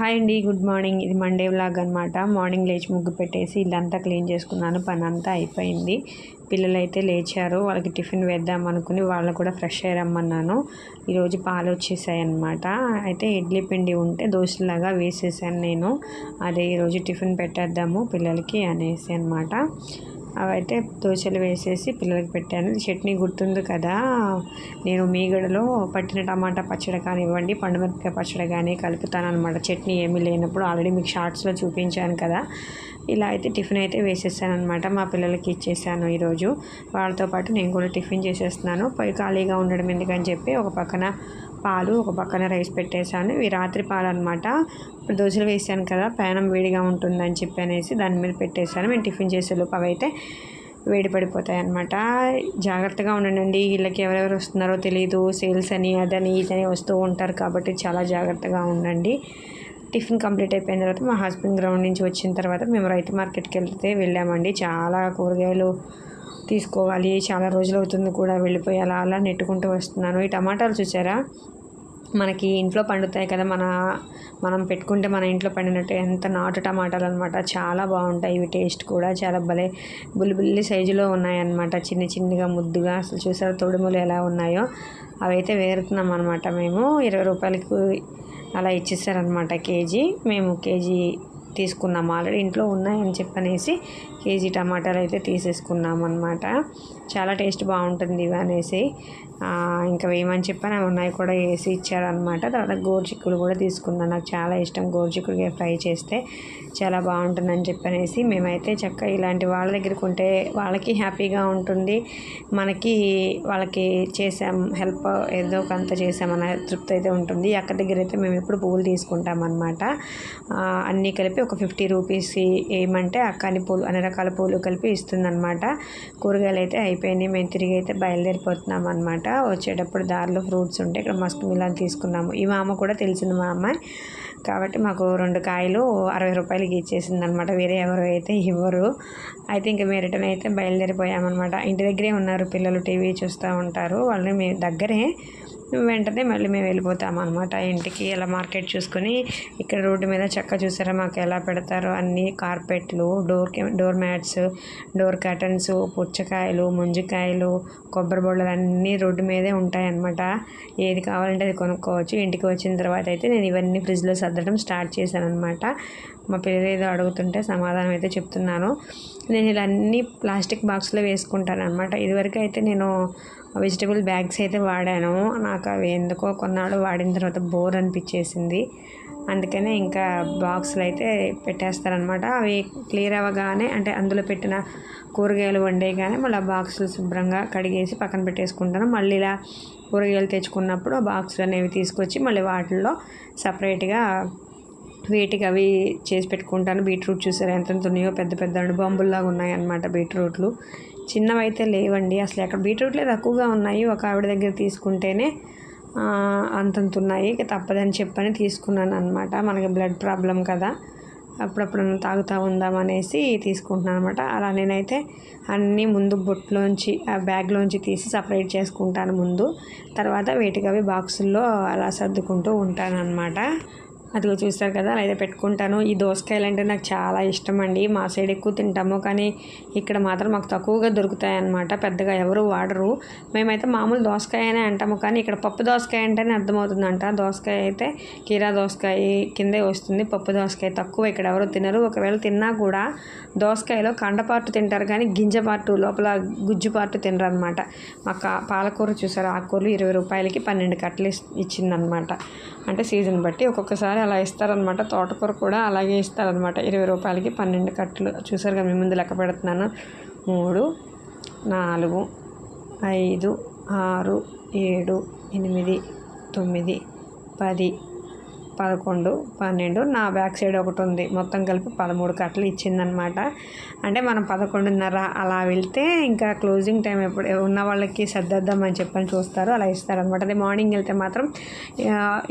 Hi అండి good morning. ఇది Monday vlog అనమాట మార్నింగ్ లేచి ముగ్గు పెట్టేసి ఇల్లంతా క్లీన్ చేసుకున్నాను. పని అంతా అయిపోయింది. పిల్లలు అయితే లేచారు. వాళ్ళకి టిఫిన్ వేద్దాం అనుకుని వాళ్ళు కూడా ఫ్రెష్ అయ్యి రమ్మన్నాను. ఈరోజు పాలు వచ్చేసాయి అనమాట అయితే ఇడ్లీ పిండి ఉంటే దోశలాగా వేసేసాను నేను. అదే ఈరోజు టిఫిన్ పెట్టేద్దాము పిల్లలకి అనేసి అనమాట అవైతే దోశలు వేసేసి పిల్లలకి పెట్టాను. చట్నీ గుర్తుంది కదా. నేను మీగడలో పట్టిన టమాటా పచ్చడి కానివ్వండి పండుమిరపకాయ పచ్చడి కానీ కలుపుతాను అనమాట చట్నీ ఏమీ లేనప్పుడు ఆల్రెడీ మీకు షార్ట్స్లో చూపించాను కదా. ఇలా అయితే టిఫిన్ అయితే వేసేసాను అనమాట మా పిల్లలకి ఇచ్చేసాను ఈరోజు. వాళ్ళతో పాటు నేను కూడా టిఫిన్ చేసేస్తున్నాను. పై ఖాళీగా ఉండడం ఎందుకని చెప్పి ఒక పక్కన పాలు ఒక పక్కన రైస్ పెట్టేశాను. ఇవి రాత్రి పాలు అనమాట ఇప్పుడు దోశలు వేసాను కదా ప్రయాణం వేడిగా ఉంటుందని చెప్పి అనేసి దాని మీద పెట్టేశాను. మేము టిఫిన్ చేసే లోపు అవైతే వేడి పడిపోతాయి అనమాట జాగ్రత్తగా ఉండండి. వీళ్ళకి ఎవరెవరు వస్తున్నారో తెలియదు సేల్స్ అని అదని ఇదని వస్తూ ఉంటారు కాబట్టి చాలా జాగ్రత్తగా ఉండండి. టిఫిన్ కంప్లీట్ అయిపోయిన తర్వాత మా హస్బెండ్ గ్రౌండ్ నుంచి వచ్చిన తర్వాత మేము రైతు మార్కెట్కి వెళ్తే వెళ్ళామండి. చాలా కూరగాయలు తీసుకోవాలి. చాలా రోజులు అవుతుంది కూడా వెళ్ళిపోయి అలా అలా నెట్టుకుంటూ వస్తున్నాను. ఈ టమాటాలు చూసారా? మనకి ఇంట్లో పండుతాయి కదా మన మనం పెట్టుకుంటే మన ఇంట్లో పండినట్టు ఎంత నాటు టమాటాలు అనమాట చాలా బాగుంటాయి ఇవి టేస్ట్ కూడా చాలా భలే బుల్లి బుల్లి సైజులో ఉన్నాయన్నమాట. చిన్న చిన్నగా ముద్దుగా అసలు చూసారా తొడుములు ఎలా ఉన్నాయో. అవి అయితే వేరుతున్నాం అనమాట మేము. ఇరవై రూపాయలకి అలా ఇచ్చేసారనమాట కేజీ. మేము కేజీ తీసుకున్నాం ఆల్రెడీ ఇంట్లో ఉన్నాయని చెప్పనేసి కేజీ టమాటాలు అయితే తీసేసుకున్నాం అనమాట చాలా టేస్ట్ బాగుంటుంది ఇవి అనేసి. ఇంకా వేయమని చెప్పని ఉన్నాయి కూడా వేసి ఇచ్చారనమాట తర్వాత గోరుచిక్కులు కూడా తీసుకున్నాను. నాకు చాలా ఇష్టం గోరుచిక్కులు ఫ్రై చేస్తే చాలా బాగుంటుందని చెప్పనేసి మేమైతే చక్కగా ఇలాంటి వాళ్ళ దగ్గర ఉంటే వాళ్ళకి హ్యాపీగా ఉంటుంది. మనకి వాళ్ళకి చేసాం హెల్ప్ ఏదో కొంత చేసామన్న తృప్తి అయితే ఉంటుంది. అక్కడ దగ్గర అయితే మేము ఎప్పుడు పువ్వులు తీసుకుంటాం అనమాట అన్నీ కలిపి ఒక ఫిఫ్టీ రూపీస్ ఏమంటే అక్కని పూలు అన్ని రకాల పూలు కలిపి ఇస్తుందన్నమాట. కూరగాయలు అయితే అయిపోయినాయి. మేము తిరిగి అయితే బయలుదేరిపోతున్నాం అనమాట వచ్చేటప్పుడు దారిలో ఫ్రూట్స్ ఉంటే ఇక్కడ మస్క్ మిలాన్ తీసుకున్నాము. ఈ మా అమ్మ కూడా తెలిసింది మా అమ్మాయి కాబట్టి మాకు రెండు కాయలు అరవై రూపాయలకి ఇచ్చేసింది అనమాట వేరే ఎవరు అయితే ఇవ్వరు. అయితే ఇంకా మేము రిటర్న్ అయితే బయలుదేరిపోయామన్నమాట. ఇంటి దగ్గరే ఉన్నారు పిల్లలు టీవీ చూస్తూ ఉంటారు. వాళ్ళని మేము దగ్గరే వెంటనే మళ్ళీ మేము వెళ్ళిపోతాం అనమాట ఇంటికి ఇలా మార్కెట్ చూసుకొని ఇక్కడ రోడ్డు మీద చక్క చూసారా మాకు ఎలా పెడతారో అన్ని కార్పెట్లు door door mats door curtains పుచ్చకాయలు ముంజికాయలు కొబ్బరి బొళ్ళలు అన్నీ రోడ్డు మీదే ఉంటాయన్నమాట. ఏది కావాలంటే అది కొనుక్కోవచ్చు. ఇంటికి వచ్చిన తర్వాత అయితే నేను ఇవన్నీ ఫ్రిడ్జ్లో సర్దడం స్టార్ట్ చేశాను అనమాట మా పిల్లలు ఏదో అడుగుతుంటే సమాధానం అయితే చెప్తున్నాను. నేను ఇలా అన్ని ప్లాస్టిక్ బాక్స్లో వేసుకుంటాను అనమాట ఇదివరకు అయితే నేను వెజిటబుల్ బ్యాగ్స్ అయితే వాడాను. నాకు అవి ఎందుకో కొన్నాళ్ళు వాడిన తర్వాత బోర్ అనిపించేసింది. అందుకనే ఇంకా బాక్సులు అయితే పెట్టేస్తారనమాట అవి క్లియర్ అవ్వగానే అంటే అందులో పెట్టిన కూరగాయలు వండేయగానే మళ్ళీ ఆ బాక్సులు శుభ్రంగా కడిగేసి పక్కన పెట్టేసుకుంటాను. మళ్ళీ ఇలా కూరగాయలు తెచ్చుకున్నప్పుడు ఆ బాక్సులు అనేవి తీసుకొచ్చి మళ్ళీ వాటిల్లో సపరేట్గా వేటికి అవి చేసి పెట్టుకుంటాను. బీట్రూట్ చూసారు ఎంత ఉన్నాయో పెద్ద పెద్ద అణుబాంబుల్లాగా ఉన్నాయన్నమాట బీట్రూట్లు. చిన్నవైతే లేవండి. అసలు అక్కడ బీట్రూట్లే తక్కువగా ఉన్నాయి. ఒక ఆవిడ దగ్గర తీసుకుంటేనే అంతంత ఉన్నాయి. ఇక తప్పదని చెప్పని తీసుకున్నాను అనమాట మనకి బ్లడ్ ప్రాబ్లం కదా. అప్పుడప్పుడు తాగుతూ ఉందామనేసి తీసుకుంటున్నాను అనమాట అలా నేనైతే అన్నీ ముందు బొట్లోంచి ఆ బ్యాగ్లోంచి తీసి సపరేట్ చేసుకుంటాను ముందు. తర్వాత వీటికి అవి బాక్సుల్లో అలా సర్దుకుంటూ ఉంటాను అనమాట అదిగో చూస్తారు కదా అలా అయితే పెట్టుకుంటాను. ఈ దోసకాయలు అంటే నాకు చాలా ఇష్టం అండి మా సైడ్ ఎక్కువ తింటాము కానీ ఇక్కడ మాత్రం మాకు తక్కువగా దొరుకుతాయి అన్నమాట పెద్దగా ఎవరు వాడరు. మేమైతే మామూలు దోసకాయ అనే అంటాము కానీ ఇక్కడ పప్పు దోసకాయ అంటేనే అర్థమవుతుందంట. దోసకాయ అయితే కీరా దోసకాయ కిందే వస్తుంది పప్పు దోసకాయ తక్కువ. ఇక్కడ ఎవరు తినరు. ఒకవేళ తిన్నా కూడా దోసకాయలో కండ పార్టు తింటారు కానీ గింజ పార్టు లోపల గుజ్జు పార్టు తినరు అనమాట మాకు పాలకూర చూసారు? ఆకుకూరలు ఇరవై రూపాయలకి పన్నెండు కట్టలు ఇచ్చిందనమాట అంటే సీజన్ బట్టి ఒక్కొక్కసారి అలా ఇస్తారనమాట తోటకూర కూడా అలాగే ఇస్తారనమాట ఇరవై రూపాయలకి పన్నెండు కట్టలు. చూసారు కదా మీ ముందు లెక్క పెడుతున్నాను. మూడు నాలుగు ఐదు ఆరు ఏడు ఎనిమిది తొమ్మిది పది పదకొండు పన్నెండు. నా బ్యాక్ సైడ్ ఒకటి ఉంది. మొత్తం కలిపి పదమూడు కట్టలు ఇచ్చిందనమాట అంటే మనం పదకొండున్నర అలా వెళ్తే ఇంకా క్లోజింగ్ టైం ఎప్పుడు ఉన్న వాళ్ళకి సర్దిద్దామని చెప్పని చూస్తారు. అలా ఇస్తారనమాట అదే మార్నింగ్ వెళ్తే మాత్రం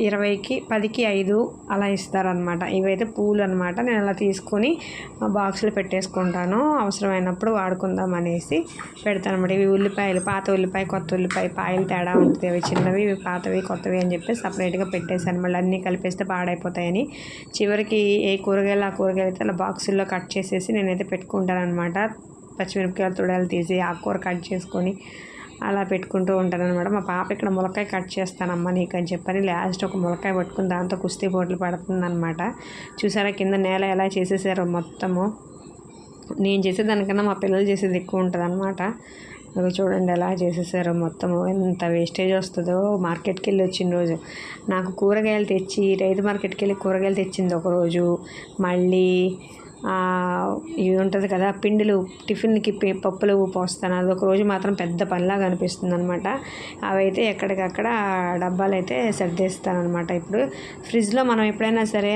ఇరవైకి పదికి ఐదు అలా ఇస్తారనమాట ఇవైతే పూలు అనమాట నేను అలా తీసుకొని బాక్సులు పెట్టేసుకుంటాను. అవసరమైనప్పుడు వాడుకుందాం అనేసి పెడతాను అనమాట ఇవి ఉల్లిపాయలు పాత ఉల్లిపాయ కొత్త ఉల్లిపాయ పాయలు తేడా ఉంటుంది. అవి చిన్నవి ఇవి పాతవి కొత్తవి అని చెప్పి సపరేట్గా పెట్టేసాను మళ్ళీ అన్నీ కలిపేసి చేస్తే పాడైపోతాయని. చివరికి ఏ కూరగాయలు ఆ కూరగాయలు అయితే అలా బాక్సుల్లో కట్ చేసేసి నేనైతే పెట్టుకుంటాను అనమాట పచ్చిమిరపకాయలు తుడాలు తీసి ఆకుకూర కట్ చేసుకొని అలా పెట్టుకుంటూ ఉంటాను అనమాట మా పాప ఇక్కడ ములక్కాయ కట్ చేస్తానమ్మా నీకు అని చెప్పని లాస్ట్ ఒక ములక్కాయ పట్టుకుని దాంతో కుస్తీ పోట్లు పడుతుంది అనమాట చూసారా కింద నేల ఎలా చేసేసారో మొత్తము. నేను చేసేదానికన్నా మా పిల్లలు చేసేది ఎక్కువ ఉంటుంది అనమాట చూడండి ఎలా చేసేసారో మొత్తం ఎంత వేస్టేజ్ వస్తుందో మార్కెట్కి వెళ్ళి వచ్చిన రోజు. నాకు కూరగాయలు తెచ్చి రైతు మార్కెట్కి వెళ్ళి కూరగాయలు తెచ్చింది ఒకరోజు మళ్ళీ ఇవి ఉంటుంది కదా పిండిలు టిఫిన్కి పప్పులు పోస్తాను. అది ఒక రోజు మాత్రం పెద్ద పనిలాగా అనిపిస్తుంది అనమాట అవైతే ఎక్కడికక్కడ డబ్బాలు అయితే సర్దేస్తాను అనమాట ఇప్పుడు ఫ్రిడ్జ్లో మనం ఎప్పుడైనా సరే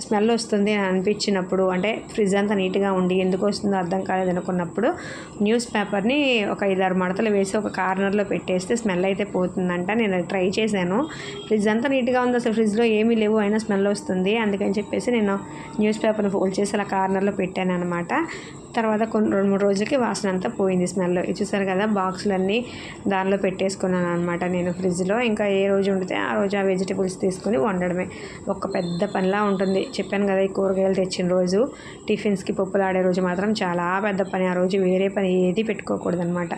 స్మెల్ వస్తుంది అని అనిపించినప్పుడు అంటే ఫ్రిడ్జ్ అంతా నీట్గా ఉండి ఎందుకు వస్తుందో అర్థం కాలేదు అనుకున్నప్పుడు న్యూస్ పేపర్ని ఒక ఐదారు మడతలు వేసి ఒక కార్నర్లో పెట్టేస్తే స్మెల్ అయితే పోతుందంట. నేను ట్రై చేశాను. ఫ్రిడ్జ్ అంతా నీట్గా ఉంది అసలు ఫ్రిడ్జ్లో ఏమీ లేవు అయినా స్మెల్ వస్తుంది. అందుకని చెప్పేసి నేను న్యూస్ పేపర్ని ఫోల్డ్ చేసి అలా కార్నర్లో పెట్టాను అనమాట తర్వాత కొన్ని రెండు మూడు రోజులకి వాసన అంతా పోయింది స్మెల్ చూసారు కదా బాక్సులన్నీ దానిలో పెట్టేసుకున్నాను అనమాట నేను ఫ్రిడ్జ్లో ఇంకా ఏ రోజు ఉండితే ఆ రోజు ఆ వెజిటేబుల్స్ తీసుకొని వండడమే. ఒక పెద్ద పనిలా ఉంటుంది. చెప్పాను కదా ఈ కూరగాయలు తెచ్చిన రోజు టిఫిన్స్కి పప్పులు ఆడే రోజు మాత్రం చాలా పెద్ద పని. ఆ రోజు వేరే పని ఏది పెట్టుకోకూడదు అనమాట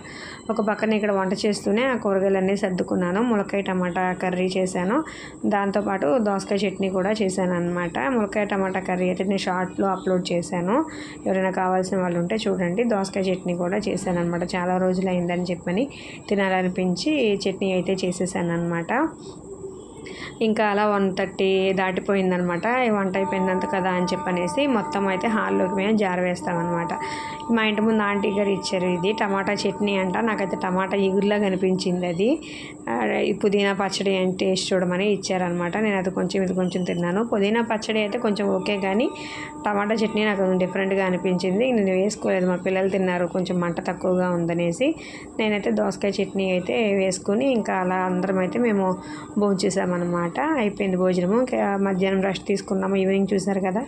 ఒక పక్కన ఇక్కడ వంట చేస్తూనే ఆ కూరగాయలన్నీ సర్దుకున్నాను. ములకాయ టమాటా కర్రీ చేశాను. దాంతోపాటు దోసకాయ చట్నీ కూడా చేశాను అనమాట ములకాయ టమాటా కర్రీ అయితే నేను షార్ట్లో అప్లోడ్ చేశాను. ఎవరైనా కావాల్సిన వాళ్ళు ఉంటే చూడండి. దోసకాయ చట్నీ కూడా చేశానమాట అనమాట చాలా రోజులు అయిందని చెప్పని తినాలనిపించి చట్నీ అయితే చేసేసానమాట ఇంకా అలా వన్ థర్టీ దాటిపోయిందనమాట వంట అయిపోయిందంత కదా అని చెప్పనేసి మొత్తం అయితే హాల్లోకి మేము జారవేస్తామన్నమాట. మా ఇంటి ముందు ఆంటీ గారు ఇచ్చారు ఇది టమాటా చట్నీ అంట. నాకైతే టమాటా ఎగురులా కనిపించింది అది. పుదీనా పచ్చడి అని టేస్ట్ చూడమని ఇచ్చారనమాట నేను అది కొంచెం ఇది కొంచెం తిన్నాను. పుదీనా పచ్చడి అయితే కొంచెం ఓకే కానీ టమాటా చట్నీ నాకు డిఫరెంట్గా అనిపించింది. నేను వేసుకోలేదు. మా పిల్లలు తిన్నారు. కొంచెం మంట తక్కువగా ఉందనేసి నేనైతే దోసకాయ చట్నీ అయితే వేసుకుని ఇంకా అలా అందరం అయితే మేము భోజనం చేసామన్నమాట అయిపోయింది భోజనము. మధ్యాహ్నం రెస్ట్ తీసుకున్నాము. ఈవినింగ్ చూసారు కదా?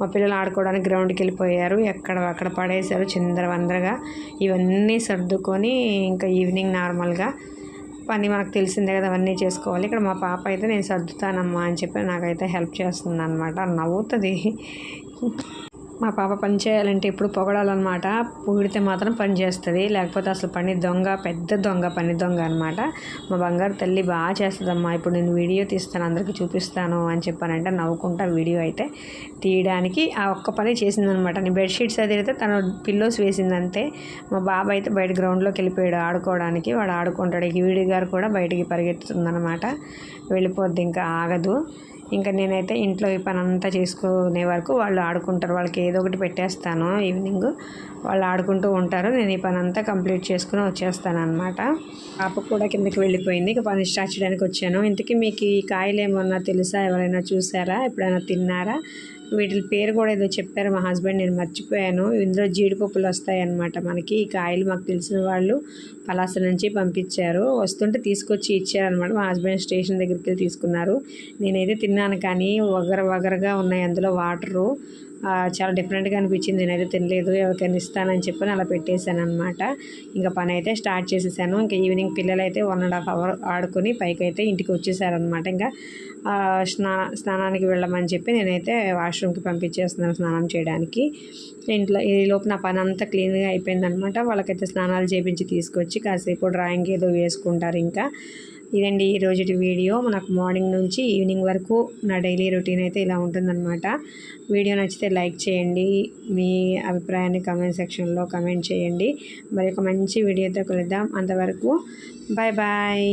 మా పిల్లలు ఆడుకోవడానికి గ్రౌండ్కి వెళ్ళిపోయారు ఎక్కడ అక్కడ పడేశారు చిందర వందరగా ఇవన్నీ సర్దుకొని ఇంకా ఈవినింగ్ నార్మల్గా పని మనకు తెలిసిందే కదా అవన్నీ చేసుకోవాలి. ఇక్కడ మా పాప అయితే నేను సర్దుతానమ్మా అని చెప్పి నాకైతే హెల్ప్ చేస్తుంది అనమాట నవ్వుతుంది. మా పాప పని చేయాలంటే ఇప్పుడు పొగడాలన్నమాట. పొగిడితే మాత్రం పని చేస్తుంది. లేకపోతే అసలు పని దొంగ పెద్ద దొంగ పని దొంగ అనమాట మా బంగారు తల్లి బాగా చేస్తుందమ్మా. ఇప్పుడు నేను వీడియో తీస్తాను అందరికీ చూపిస్తాను అని చెప్పానంటే నవ్వుకుంటా వీడియో అయితే తీయడానికి ఆ ఒక్క పని చేసిందనమాట నేను బెడ్షీట్స్ అది అయితే తను పిల్లోస్ వేసిందంతే. మా బాబు అయితే బయట గ్రౌండ్లోకి వెళ్ళిపోయాడు ఆడుకోవడానికి. వాడు ఆడుకుంటాడు. వీడి గారు కూడా బయటికి పరిగెత్తుతుందనమాట వెళ్ళిపోద్ది ఇంకా ఆగదు. ఇంకా నేనైతే ఇంట్లో ఈ పని అంతా చేసుకునే వరకు వాళ్ళు ఆడుకుంటారు. వాళ్ళకి ఏదో ఒకటి పెట్టేస్తాను ఈవినింగ్. వాళ్ళు ఆడుకుంటూ ఉంటారు. నేను ఈ పని అంతా కంప్లీట్ చేసుకుని వచ్చేస్తాను అనమాట పాప కూడా కిందకి వెళ్ళిపోయింది. ఇక పని స్టార్ట్ చేయడానికి వచ్చాను. ఇంతకీ మీకు ఈ కాయలు ఏమన్నా తెలుసా? ఎవరైనా చూసారా? ఎప్పుడైనా తిన్నారా? వీటి పేరు కూడా ఏదో చెప్పారు మా హస్బెండ్ నేను మర్చిపోయాను. ఇందులో జీడిపప్పులు వస్తాయన్నమాట మనకి. ఈ కాయలు మాకు తెలిసిన వాళ్ళు పలాస నుంచి పంపించారు. వస్తుంటే తీసుకొచ్చి ఇచ్చారనమాట మా హస్బెండ్ స్టేషన్ దగ్గరికి వెళ్ళి తీసుకున్నారు. నేనైతే తిన్నాను కానీ వగర వగరగా ఉన్నాయి అందులో వాటరు. చాలా డిఫరెంట్గా అనిపించింది. నేనైతే తినలేదు ఎవరికైనా ఇస్తానని చెప్పి అలా పెట్టేశాను అనమాట ఇంకా పని అయితే స్టార్ట్ చేసేసాను. ఇంకా ఈవినింగ్ పిల్లలు అయితే వన్ అండ్ హాఫ్ అవర్ ఆడుకుని పైకి అయితే ఇంటికి వచ్చేసారనమాట ఇంకా స్నా స్నానానికి వెళ్ళమని చెప్పి నేనైతే వాష్రూమ్కి పంపించేస్తున్నాను స్నానం చేయడానికి. ఇంట్లో ఈ లోపు నా పని అంతా క్లీన్గా అయిపోయిందనమాట వాళ్ళకైతే స్నానాలు చేపించి తీసుకొచ్చి కాసేపు డ్రాయింగ్ ఏదో వేసుకుంటారు ఇంకా. ఇదండి ఈరోజు వీడియో. మనకు మార్నింగ్ నుంచి ఈవినింగ్ వరకు నా డైలీ రొటీన్ అయితే ఇలా ఉంటుందన్నమాట. వీడియో నచ్చితే లైక్ చేయండి. మీ అభిప్రాయాన్ని కమెంట్ సెక్షన్లో కమెంట్ చేయండి. మరి ఒక మంచి వీడియోతో కలుద్దాం. అంతవరకు బాయ్ బాయ్.